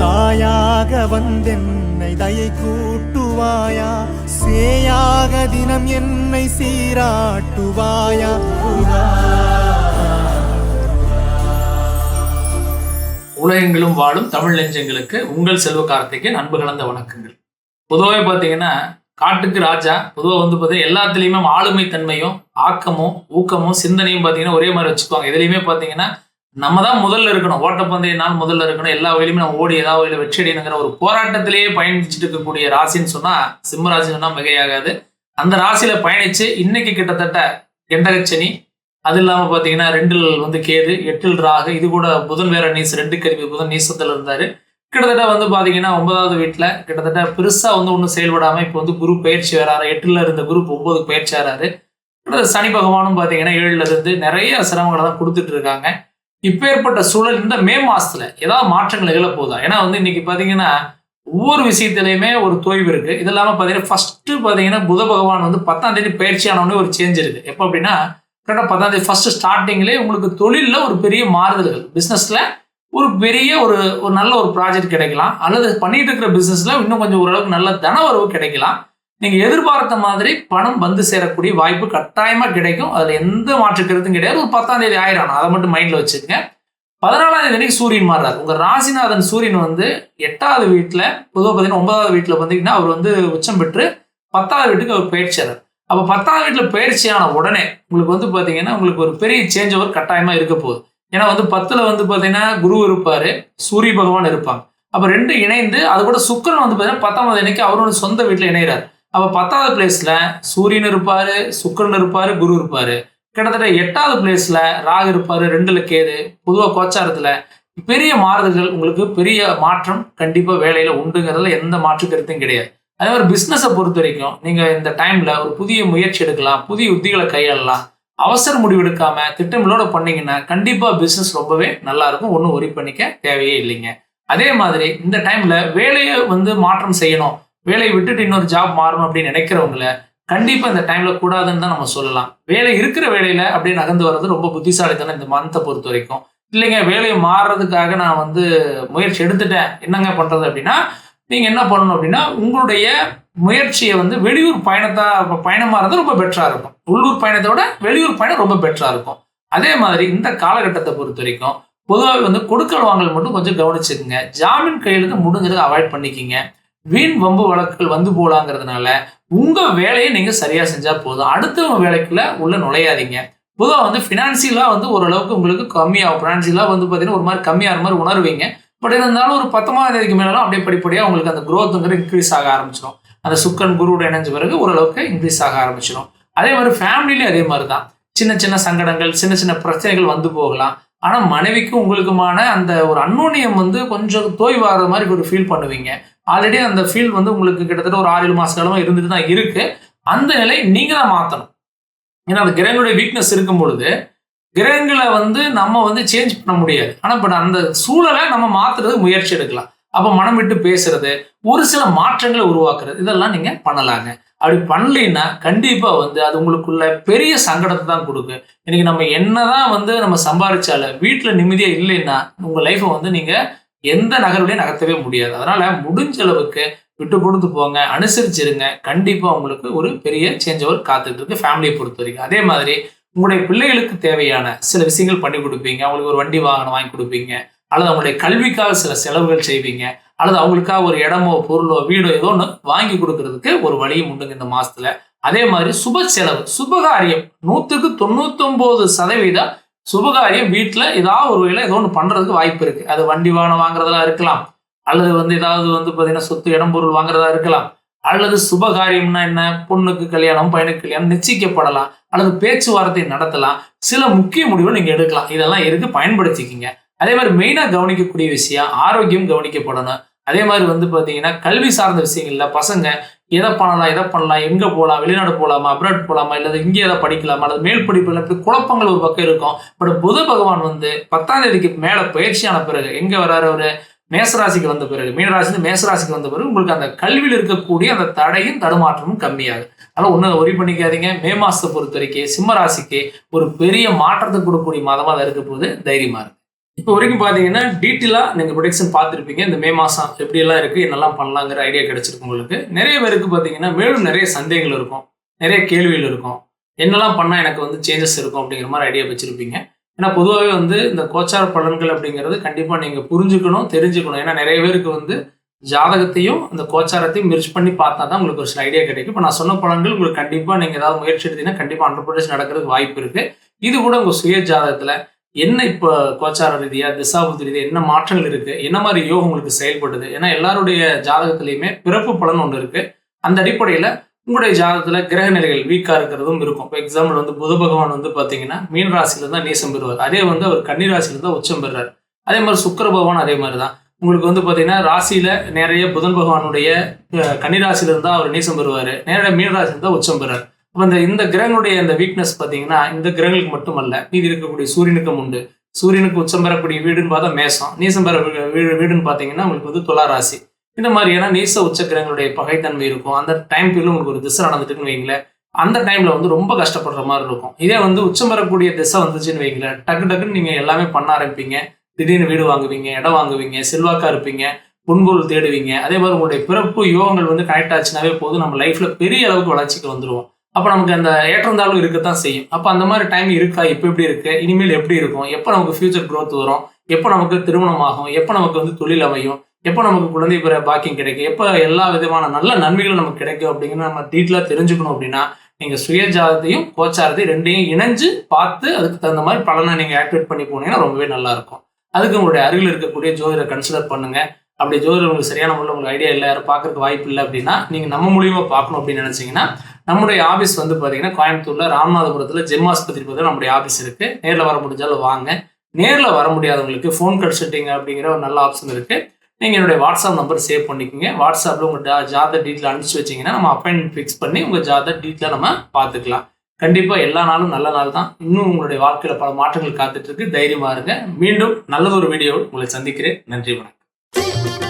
தாயாக வந்தென்னை தயை கூட்டுவாயா? சேயாக தினம் என்னை சீராட்டுவாயா? உலகங்களும் வாழும் தமிழ் நெஞ்சங்களுக்கு உங்கள் செல்வ கார்த்திகேயன் அன்பு கலந்த வணக்கங்கள். பொதுவாகவே பார்த்தீங்கன்னா காட்டுக்கு ராஜா பொதுவாக வந்து பார்த்தீங்கன்னா எல்லாத்துலேயுமே ஆளுமை தன்மையும் ஆக்கமும் ஊக்கமும் சிந்தனையும் பார்த்தீங்கன்னா ஒரே மாதிரி வச்சுக்குவாங்க. இதுலேயுமே பார்த்தீங்கன்னா நம்ம தான் முதல்ல இருக்கணும். ஓட்டப்பந்தய நாள் முதல்ல இருக்கணும். எல்லா வயலுமே நம்ம ஓடி ஏதாவது வயலில் வெற்றி ஒரு போராட்டத்திலேயே பயணிச்சுட்டு இருக்கக்கூடிய ராசின்னு சொன்னால் சிம்ம ராசி சொன்னால் மிகையாகாது. அந்த ராசியில பயணிச்சு இன்னைக்கு கிட்டத்தட்ட கெண்டகச்சனி அது இல்லாமல் பார்த்தீங்கன்னா ரெண்டில் வந்து கேது எட்டில் ராகு இது கூட புதன் வேற நீஸ் ரெண்டு கருவி புதன் நீசத்தில் இருந்தார். கிட்டத்தட்ட வந்து பார்த்தீங்கன்னா ஒன்பதாவது வீட்டில் கிட்டத்தட்ட பெருசாக வந்து ஒன்றும் செயல்படாமல் இப்போ வந்து குரு பயிற்சி வராரு. எட்டில் இருந்த குரூப் ஒம்பது பயிற்சி வராரு கிட்டத்தட்ட சனி பகவானும் பார்த்தீங்கன்னா ஏழுல இருந்து நிறைய சிரமங்களை தான் கொடுத்துட்டு இருக்காங்க. இப்போ ஏற்பட்ட சூழல் இந்த மே மாசத்துல ஏதாவது மாற்றங்கள் நிகழ போதா ஏன்னா வந்து இன்னைக்கு பார்த்தீங்கன்னா ஒவ்வொரு விஷயத்திலையுமே ஒரு தொய்வு இருக்கு. இது இல்லாமல் பார்த்தீங்கன்னா ஃபர்ஸ்ட் பார்த்தீங்கன்னா புத பகவான் வந்து பத்தாம் தேதி பயிற்சி ஒரு சேஞ்ச் இருக்கு. எப்போ அப்படின்னா கரெக்டாக பத்தாம் தேதி ஃபர்ஸ்ட் ஸ்டார்டிங்லேயே உங்களுக்கு தொழிலில் ஒரு பெரிய மாறுதல்கள். பிஸ்னஸில் ஒரு பெரிய ஒரு ஒரு நல்ல ஒரு ப்ராஜெக்ட் கிடைக்கலாம். அல்லது பண்ணிட்டு இருக்கிற பிஸ்னஸில் இன்னும் கொஞ்சம் ஓரளவுக்கு நல்ல தன வரவு கிடைக்கலாம். நீங்கள் எதிர்பார்த்த மாதிரி பணம் வந்து சேரக்கூடிய வாய்ப்பு கட்டாயமாக கிடைக்கும். அதில் எந்த மாற்று கருத்தும் கிடையாது. ஒரு பத்தாம் தேதி ஆயிரம். அதை மட்டும் மைண்டில் வச்சுக்கோங்க. பதினாலாம் தேதி அன்னைக்கு சூரியன் மாறுறாரு. உங்கள் ராசிநாதன் சூரியன் வந்து எட்டாவது வீட்டில் பொதுவாக பார்த்தீங்கன்னா ஒன்பதாவது வீட்டில் பார்த்தீங்கன்னா அவர் வந்து உச்சம் பெற்று பத்தாவது வீட்டுக்கு அவர் பயிற்சியாளர் அப்போ பத்தாவது வீட்டில் பயிற்சியான உடனே உங்களுக்கு வந்து பார்த்தீங்கன்னா உங்களுக்கு ஒரு பெரிய சேஞ்ச் ஓவர் கட்டாயமாக இருக்க போகுது. ஏன்னா வந்து பத்தில் வந்து பார்த்தீங்கன்னா குரு இருப்பார் சூரிய பகவான் இருப்பாங்க. அப்போ ரெண்டு இணைந்து அது கூட சுக்கரன் வந்து பார்த்தீங்கன்னா பத்தாவது அன்னைக்கு அவரோட சொந்த வீட்டில் இணைகிறார் அப்போ பத்தாவது பிளேஸில் சூரியன் இருப்பார் சுக்கரன் இருப்பார் குரு இருப்பார். கிட்டத்தட்ட எட்டாவது பிளேஸில் ராகு இருப்பார் ரெண்டில் கேது. பொதுவாக கோச்சாரத்தில் பெரிய மாறுதல்கள் உங்களுக்கு பெரிய மாற்றம் கண்டிப்பாக வேலையில் உண்டுங்கிறதுல எந்த மாற்று கருத்தும் கிடையாது. அதே மாதிரி பிஸ்னஸை பொறுத்த வரைக்கும் நீங்கள் இந்த டைமில் ஒரு புதிய முயற்சி எடுக்கலாம் புதிய உத்திகளை கையாளலாம். அவசர முடிவு எடுக்காம திட்டங்களோட பண்ணீங்கன்னா கண்டிப்பாக பிஸ்னஸ் ரொம்பவே நல்லா இருக்கும். ஒன்றும் ஒரி பண்ணிக்க தேவையே இல்லைங்க. அதே மாதிரி இந்த டைமில் வேலையை வந்து மாற்றம் செய்யணும். வேலையை விட்டுட்டு இன்னொரு ஜாப் மாறணும் அப்படின்னு நினைக்கிறவங்கள கண்டிப்பாக இந்த டைமில் கூடாதுன்னு தான் நம்ம சொல்லலாம். வேலை இருக்கிற வேலையில் அப்படியே நகர்ந்து வர்றது ரொம்ப புத்திசாலித்தனம் இந்த மந்த்தை பொறுத்த வரைக்கும். இல்லைங்க வேலையை மாறுறதுக்காக நான் வந்து முயற்சி எடுத்துட்டேன். என்னங்க பண்ணுறது அப்படின்னா நீங்கள் என்ன பண்ணணும் அப்படின்னா உங்களுடைய முயற்சியை வந்து வெளியூர் பயணத்தா பயணமாக இருந்தால் ரொம்ப பெட்டராக இருக்கும். உள்ளூர் பயணத்தை விட வெளியூர் பயணம் ரொம்ப பெட்டராக இருக்கும். அதே மாதிரி இந்த காலகட்டத்தை பொறுத்த வரைக்கும் பொதுவாகவே வந்து கொடுக்கல் வாங்கல் மட்டும் கொஞ்சம் கவனிச்சுக்கோங்க. ஜாமீன் கையெழுத்து முடிஞ்சதை அவாய்ட் பண்ணிக்கிங்க. வீண் வம்பு வழக்குகள் வந்து போலாங்கிறதுனால உங்கள் வேலையை நீங்கள் சரியாக செஞ்சால் போதும். அடுத்தவங்க வேலைக்குள்ள உள்ளே நுழையாதீங்க. பொதுவாக வந்து ஃபினான்சியலாக வந்து ஓரளவுக்கு உங்களுக்கு கம்மியாகும். ஃபினான்சியலாக வந்து பார்த்தீங்கன்னா ஒரு மாதிரி கம்மியாகிற மாதிரி உணர்வீங்க. பட் இருந்தாலும் ஒரு பத்தொன்பதாம் தேதிக்கு மேலாம் அப்படியே படிப்படியாக உங்களுக்கு அந்த growthங்கிறது இன்க்ரீஸ் ஆக ஆரம்பிச்சிடும் அந்த சுக்கன் குருவோட இணைஞ்ச பிறகு ஓரளவுக்கு இன்க்ரீஸ் ஆக ஆரம்பிச்சிடும் அதே மாதிரி ஃபேமிலியிலையும் அதே மாதிரி தான் சின்ன சின்ன சங்கடங்கள் சின்ன சின்ன பிரச்சனைகள் வந்து போகலாம். ஆனால் மனைவிக்கும் உங்களுக்குமான அந்த ஒரு அன்னோனியம் வந்து கொஞ்சம் தோய்வாகிற மாதிரி ஒரு ஃபீல் பண்ணுவீங்க. ஆல்ரெடி அந்த ஃபீல் வந்து உங்களுக்கு கிட்டத்தட்ட ஒரு ஆறு ஏழு மாத காலமா இருந்துட்டு தான் இருக்குது அந்த நிலை நீங்கள் தான் மாற்றணும் ஏன்னா அந்த கிரகங்களுடைய வீக்னஸ் இருக்கும் பொழுது கிரகங்களை வந்து நம்ம வந்து சேஞ்ச் பண்ண முடியாது. ஆனால் பட் அந்த சூழலை நம்ம மாற்றுறதுக்கு முயற்சி எடுக்கலாம். அப்போ மனம் விட்டு பேசுறது ஒரு சில மாற்றங்களை உருவாக்குறது இதெல்லாம் நீங்க பண்ணலாங்க. அப்படி பண்ணலைன்னா கண்டிப்பா வந்து அது உங்களுக்குள்ள பெரிய சங்கடத்தை தான் கொடுக்கும். இன்னைக்கு நம்ம என்னதான் வந்து நம்ம சம்பாதிச்சாலும் வீட்டுல நிம்மதியா இல்லைன்னா உங்க லைஃப்பை வந்து நீங்க எந்த நகர்வுலையும் நகர்த்தவே முடியாது. அதனால முடிஞ்ச அளவுக்கு விட்டு கொடுத்து போங்க அனுசரிச்சிருங்க. கண்டிப்பா உங்களுக்கு ஒரு பெரிய சேஞ்ச் ஓவர் காத்துட்டு இருக்கு ஃபேமிலியை பொறுத்த வரைக்கும். அதே மாதிரி உங்களுடைய பிள்ளைகளுக்கு தேவையான சில விஷயங்கள் பண்ணி கொடுப்பீங்க. அவங்களுக்கு ஒரு வண்டி வாகனம் வாங்கி கொடுப்பீங்க. அல்லது அவங்களுடைய கல்விக்காக சில செலவுகள் செய்வீங்க அல்லது அவங்களுக்காக ஒரு இடமோ பொருளோ வீடோ ஏதோ ஒன்று வாங்கி கொடுக்கறதுக்கு ஒரு வழியும் உண்டுங்க இந்த மாசத்துல. அதே மாதிரி சுப செலவு சுபகாரியம் நூற்றுக்கு தொண்ணூத்தொம்போது சதவீதம் சுபகாரியம் வீட்டில் ஏதாவது ஒரு வகையில் ஏதோ ஒன்று பண்ணுறதுக்கு வாய்ப்பு இருக்கு. அது வண்டி வாகனம் வாங்குறதா இருக்கலாம். அல்லது வந்து ஏதாவது வந்து பார்த்தீங்கன்னா சொத்து இடம் பொருள் வாங்குறதா இருக்கலாம். அல்லது சுபகாரியம்னா என்ன? பொண்ணுக்கு கல்யாணம் பையனுக்கு கல்யாணம் நிச்சயிக்கப்படலாம். அல்லது பேச்சுவார்த்தை நடத்தலாம். சில முக்கிய முடிவுகள் நீங்கள் எடுக்கலாம். இதெல்லாம் இருக்கு பயன்படுத்திக்கிங்க. அதே மாதிரி மெயினாக கவனிக்கக்கூடிய விஷயம் ஆரோக்கியம் கவனிக்கப்படணும். அதே மாதிரி வந்து பார்த்தீங்கன்னா கல்வி சார்ந்த விஷயங்கள்ல பசங்க எதை பண்ணலாம் எதை பண்ணலாம் எங்கே போகலாம் வெளிநாடு போகலாமா அப்ராட் போகலாமா இல்லை இங்கே எதை படிக்கலாமா அல்லது மேல் படிப்பு இப்படி குழப்பங்கள் ஒரு பக்கம் இருக்கும். பட் புத பகவான் வந்து பத்தாம் தேதிக்கு மேலே பயிற்சியான பிறகு எங்கே வராரு அவர்? மேசராசிக்கு வந்த பிறகு. மீனராசி மேசராசிக்கு வந்த பிறகு உங்களுக்கு அந்த கல்வியில் இருக்கக்கூடிய அந்த தடையும் தடுமாற்றமும் கம்மியாகும். அதனால் ஒன்றும் ஒரி பண்ணிக்காதீங்க. மே மாதத்தை பொறுத்த வரைக்கும் சிம்ம ராசிக்கு ஒரு பெரிய மாற்றத்தை கொடுக்கக்கூடிய மாதமாக தான் இருக்க போது தைரியமாக இருக்கு இப்போ வரைக்கும் பார்த்தீங்கன்னா டீட்டெயிலாக நீங்கள் ப்ரொடக்ஷன் பார்த்துருப்பீங்க. இந்த மே மாதம் எப்படியெல்லாம் இருக்குது என்னெல்லாம் பண்ணலாங்கிற ஐடியா கிடச்சிருக்கு உங்களுக்கு. நிறைய பேருக்கு பார்த்தீங்கன்னா மேலும் நிறைய சந்தேகங்கள் இருக்கும். நிறைய கேள்விகள் இருக்கும். என்னெல்லாம் பண்ணால் எனக்கு வந்து சேஞ்சஸ் இருக்கும் அப்படிங்கிற மாதிரி ஐடியா வச்சுருப்பீங்க. ஏன்னா பொதுவாகவே வந்து இந்த கோச்சார பலன்கள் அப்படிங்கிறது கண்டிப்பாக நீங்கள் புரிஞ்சுக்கணும் தெரிஞ்சுக்கணும். ஏன்னா நிறைய பேருக்கு வந்து ஜாதகத்தையும் அந்த கோச்சாரத்தையும் மிர்ச் பண்ணி பார்த்தா தான் உங்களுக்கு ஒரு சில ஐடியா கிடைக்கும். இப்போ நான் சொன்ன பலன்கள் உங்களுக்கு கண்டிப்பாக நீங்கள் ஏதாவது முயற்சி எடுத்தீங்கன்னா கண்டிப்பாக ஹண்ட்ரட் பர்சன்ட் நடக்கிறதுக்கு வாய்ப்பு இருக்குது இது கூட உங்கள் சுய ஜாதகத்தில் என்ன இப்போ கோச்சார ரீதியாக திசாபுத்தி ரீதியாக என்ன மாற்றங்கள் இருக்குது என்ன மாதிரி யோகம் உங்களுக்கு செயல்படுது ஏன்னா எல்லாருடைய ஜாதகத்துலேயுமே பிறப்பு பலன் ஒன்று இருக்குது அந்த அடிப்படையில் உங்களுடைய ஜாதகத்தில் கிரக நிலைகள் வீக்காக இருக்கிறதும் இருக்கும். இப்போ எக்ஸாம்பிள் வந்து புத பகவான் வந்து பார்த்தீங்கன்னா மீன் ராசியில தான் நீசம் பெறுவார். அதே வந்து அவர் கன்னி ராசியில தான் உச்சம் பெறுறார். அதே மாதிரி சுக்கர பகவான் அதே மாதிரி தான். உங்களுக்கு வந்து பார்த்தீங்கன்னா ராசியில் நிறைய புதன் பகவானுடைய அஹ், கன்னி இருந்தால் அவர் நீசம் பெறுவார். நேரடியாக மீன் ராசியில தான் உச்சம் பெறார் அப்போ இந்த இந்த கிரகங்களுடைய இந்த வீக்னஸ் பார்த்தீங்கன்னா இந்த கிரகங்களுக்கு மட்டுமல்ல மீதி இருக்கக்கூடிய சூரியனுக்கும் உண்டு. சூரியனுக்கு உச்சம் பெறக்கூடிய வீடுன்னு பார்த்தா மேசம். நீசம் பெற வீடு வீடுன்னு பார்த்தீங்கன்னா உங்களுக்கு வந்து துலா ராசி. இந்த மாதிரியான நீச உச்ச கிரகங்களுடைய பகைத்தன்மை இருக்கும். அந்த டைம் பீரியட் உங்களுக்கு ஒரு திசை நடந்துட்டுன்னு வைங்களேன். அந்த டைம்ல வந்து ரொம்ப கஷ்டப்படுற மாதிரி இருக்கும். இதே வந்து உச்சம் பெறக்கூடிய திசை வந்துச்சுன்னு வைங்களேன். டக்கு டக்குன்னு நீங்க எல்லாமே பண்ண ஆரம்பிப்பீங்க. திடீர்னு வீடு வாங்குவீங்க இடம் வாங்குவீங்க செல்வாக்கா இருப்பீங்க பொன்பொருள் தேடுவீங்க. அதே மாதிரி உங்களுடைய பிறப்பு யோகங்கள் வந்து கனெக்ட் ஆச்சுனாவே போதும். நம்ம லைஃப்ல பெரிய அளவுக்கு வளர்ச்சிக்கு வந்துருவோம். அப்போ நமக்கு அந்த ஏற்றம் இருக்கத்தான் செய்யும். அப்போ அந்த மாதிரி டைம் இருக்கா? இப்போ எப்படி இருக்கு? இனிமேல் எப்படி இருக்கும்? எப்போ நமக்கு ஃபியூச்சர் க்ரோத் வரும்? எப்போ நமக்கு திருமணம் ஆகும் எப்போ நமக்கு வந்து தொழில் அமையும்? எப்போ நமக்கு குழந்தை பெற பாக்கியம் கிடைக்கும்? எப்போ எல்லா விதமான நல்ல நன்மைகளும் நமக்கு கிடைக்கும் அப்படிங்கிற நம்ம டீட்டெயிலாக தெரிஞ்சுக்கணும் அப்படின்னா நீங்கள் சுய ஜாதத்தையும் கோச்சாரத்தையும் ரெண்டையும் இணைஞ்சு பார்த்து அதுக்கு தகுந்த மாதிரி பலனை நீங்கள் ஆக்டிவேட் பண்ணி போனீங்கன்னா ரொம்பவே நல்லா இருக்கும். அதுக்கு உங்களுடைய அருகில் இருக்கக்கூடிய ஜோதிடரை கன்சிடர் பண்ணுங்க. அப்படி ஜோதிடர் உங்களுக்கு சரியான முறையில் உங்களுக்கு ஐடியா இல்லை யாரும் பார்க்கறதுக்கு வாய்ப்பு இல்லை அப்படின்னா நீங்கள் நம்ம மூலியமாக பார்க்கணும் அப்படின்னு நினச்சிங்கன்னா நம்முடைய ஆஃபீஸ் வந்து பார்த்தீங்கன்னா கோயம்புத்தூரில் ராமநாதபுரத்தில் ஜெம் ஆஸ்பத்திரி பார்த்தீங்கன்னா நம்முடைய ஆஃபீஸ் இருக்கு. நேரில் வர முடிஞ்சாலும் வாங்க. நேரில் வர முடியாதவங்களுக்கு ஃபோன் கன்சல்ட்டிங் அப்படிங்கிற ஒரு நல்ல ஆப்ஷன் இருக்கு. நீங்கள் என்னுடைய வாட்ஸ்அப் நம்பர் சேவ் பண்ணிக்கோங்க. வாட்ஸ்அப்பில் உங்கள் ஜாதக டீட்டெயில் அனுப்பிச்சு வச்சீங்கன்னா நம்ம அப்பாயின்மெண்ட் ஃபிக்ஸ் பண்ணி உங்கள் ஜாதக டீட்டெயிலாக நம்ம பார்த்துக்கலாம் கண்டிப்பாக எல்லா நாளும் நல்ல நாள் தான். இன்னும் உங்களுடைய வாழ்க்கையில் பல மாற்றங்கள் காத்துட்டு இருக்கு. தைரியமாக இருங்க. மீண்டும் நல்லதொரு வீடியோ உங்களை சந்திக்கிறேன். நன்றி வணக்கம்.